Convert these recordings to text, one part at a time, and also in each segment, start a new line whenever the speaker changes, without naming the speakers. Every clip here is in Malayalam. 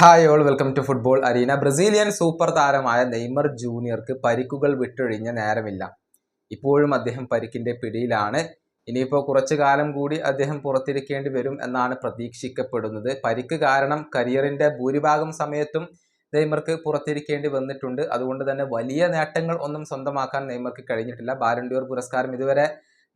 Hi all welcome to football arena Brazilian super താരമായ നെയ്മർ ജൂനിയർക്ക് പരിക്കുകൾ വിട്ടൊഴിഞ്ഞ നേരമില്ല. ഇപ്പോഴും അദ്ദേഹം പരിക്കിന്റെ പിടിയിലാണ്. ഇനിയിപ്പോൾ കുറച്ചു കാലം കൂടി അദ്ദേഹം പുറത്തിരിക്കേണ്ടി വരും എന്നാണ് പ്രതീക്ഷിക്കപ്പെടുന്നത്. പരിക്ക് കാരണം കരിയറിന്റെ ഭൂരിഭാഗം സമയത്തും നെയ്മർക്ക് പുറത്തിരിക്കേണ്ടി വന്നിട്ടുണ്ട്. അതുകൊണ്ട് തന്നെ വലിയ നേട്ടങ്ങൾ ഒന്നും സ്വന്തമാക്കാൻ നെയ്മർക്ക് കഴിഞ്ഞിട്ടില്ല. ബാലൻഡിയോർ പുരസ്കാരം ഇതുവരെ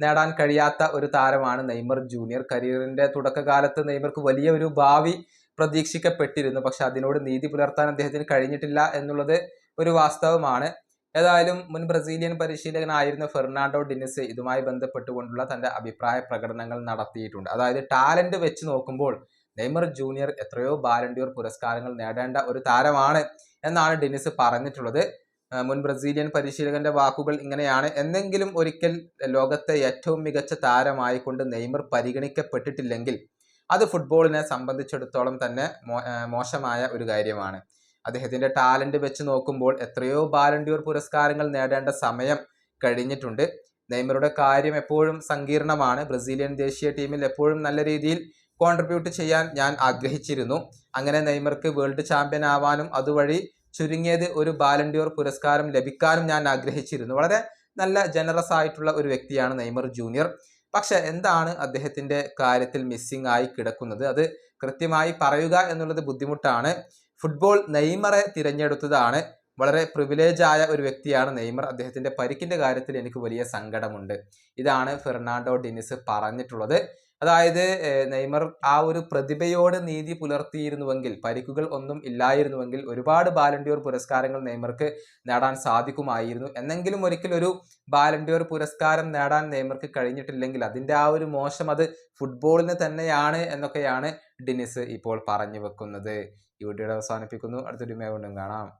നേടാൻ കഴിയാത്ത ഒരു താരമാണ് നെയ്മർ ജൂനിയർ. കരിയറിന്റെ തുടക്കകാലത്ത് നെയ്മർക്ക് വലിയ ഒരു ഭാവി പ്രതീക്ഷിക്കപ്പെട്ടിരുന്നു. പക്ഷെ അതിനോട് നീതി പുലർത്താൻ അദ്ദേഹത്തിന് കഴിഞ്ഞിട്ടില്ല എന്നുള്ളത് ഒരു വാസ്തവമാണ്. ഏതായാലും മുൻ ബ്രസീലിയൻ പരിശീലകനായിരുന്ന ഫെർണാണ്ടോ ഡിനിസ് ഇതുമായി ബന്ധപ്പെട്ടുകൊണ്ടുള്ള തന്റെ അഭിപ്രായ പ്രകടനങ്ങൾ നടത്തിയിട്ടുണ്ട്. അതായത് ടാലന്റ് വെച്ച് നോക്കുമ്പോൾ നെയ്മർ ജൂനിയർ എത്രയോ ബാലൻഡിയോർ പുരസ്കാരങ്ങൾ നേടേണ്ട ഒരു താരമാണ് എന്നാണ് ഡിനിസ് പറഞ്ഞിട്ടുള്ളത്. മുൻ ബ്രസീലിയൻ പരിശീലകന്റെ വാക്കുകൾ ഇങ്ങനെയാണ്. എന്നെങ്കിലും ഒരിക്കൽ ലോകത്തെ ഏറ്റവും മികച്ച താരമായിക്കൊണ്ട് നെയ്മർ പരിഗണിക്കപ്പെട്ടിട്ടില്ലെങ്കിൽ അത് ഫുട്ബോളിനെ സംബന്ധിച്ചിടത്തോളം തന്നെ മോശമായ ഒരു കാര്യമാണ്. അദ്ദേഹത്തിന്റെ ടാലന്റ് വെച്ച് നോക്കുമ്പോൾ എത്രയോ ബാലൻഡിയോർ പുരസ്കാരങ്ങൾ നേടേണ്ട സമയം കഴിഞ്ഞിട്ടുണ്ട്. നെയ്മറുടെ കാര്യം എപ്പോഴും സങ്കീർണമാണ്. ബ്രസീലിയൻ ദേശീയ ടീമിൽ എപ്പോഴും നല്ല രീതിയിൽ കോൺട്രിബ്യൂട്ട് ചെയ്യാൻ ഞാൻ ആഗ്രഹിച്ചിരുന്നു. അങ്ങനെ നെയ്മർക്ക് വേൾഡ് ചാമ്പ്യൻ ആവാനും അതുവഴി ചുരുങ്ങിയത് ഒരു ബാലൻഡിയോർ പുരസ്കാരം ലഭിക്കാനും ഞാൻ ആഗ്രഹിച്ചിരുന്നു. വളരെ നല്ല ജനറസ് ആയിട്ടുള്ള ഒരു വ്യക്തിയാണ് നെയ്മർ ജൂനിയർ. പക്ഷെ എന്താണ് അദ്ദേഹത്തിന്റെ കാര്യത്തിൽ മിസ്സിംഗ് ആയി കിടക്കുന്നത്? അത് കൃത്യമായി പറയുക എന്നുള്ളത് ബുദ്ധിമുട്ടാണ്. ഫുട്ബോൾ നെയ്മറെ തിരഞ്ഞെടുത്തതാണ്. വളരെ പ്രിവിലേജ് ആയ ഒരു വ്യക്തിയാണ് നെയ്മർ. അദ്ദേഹത്തിന്റെ പരിക്കിന്റെ കാര്യത്തിൽ എനിക്ക് വലിയ സങ്കടമുണ്ട്. ഇതാണ് ഫെർണാണ്ടോ ഡിനിസ് പറഞ്ഞിട്ടുള്ളത്. അതായത് നെയ്മർ ആ ഒരു പ്രതിഭയോട് നീതി പുലർത്തിയിരുന്നുവെങ്കിൽ പരിക്കുകൾ ഒന്നും ഇല്ലായിരുന്നുവെങ്കിൽ ഒരുപാട് ബാലൻഡിയോർ പുരസ്കാരങ്ങൾ നെയ്മർക്ക് നേടാൻ സാധിക്കുമായിരുന്നു. എന്നെങ്കിലും ഒരിക്കൽ ഒരു ബാലൻഡിയോർ പുരസ്കാരം നേടാൻ നെയ്മർക്ക് കഴിഞ്ഞിട്ടില്ലെങ്കിൽ അതിന്റെ ആ ഒരു മോശം അത് ഫുട്ബോളിന് തന്നെയാണ് എന്നൊക്കെയാണ് ഡിനിസ് ഇപ്പോൾ പറഞ്ഞു വെക്കുന്നത്. വീഡിയോയുടെ അവസാനിപ്പിക്കുന്നു. അടുത്തൊരു മേ വീണ്ടും കാണാം.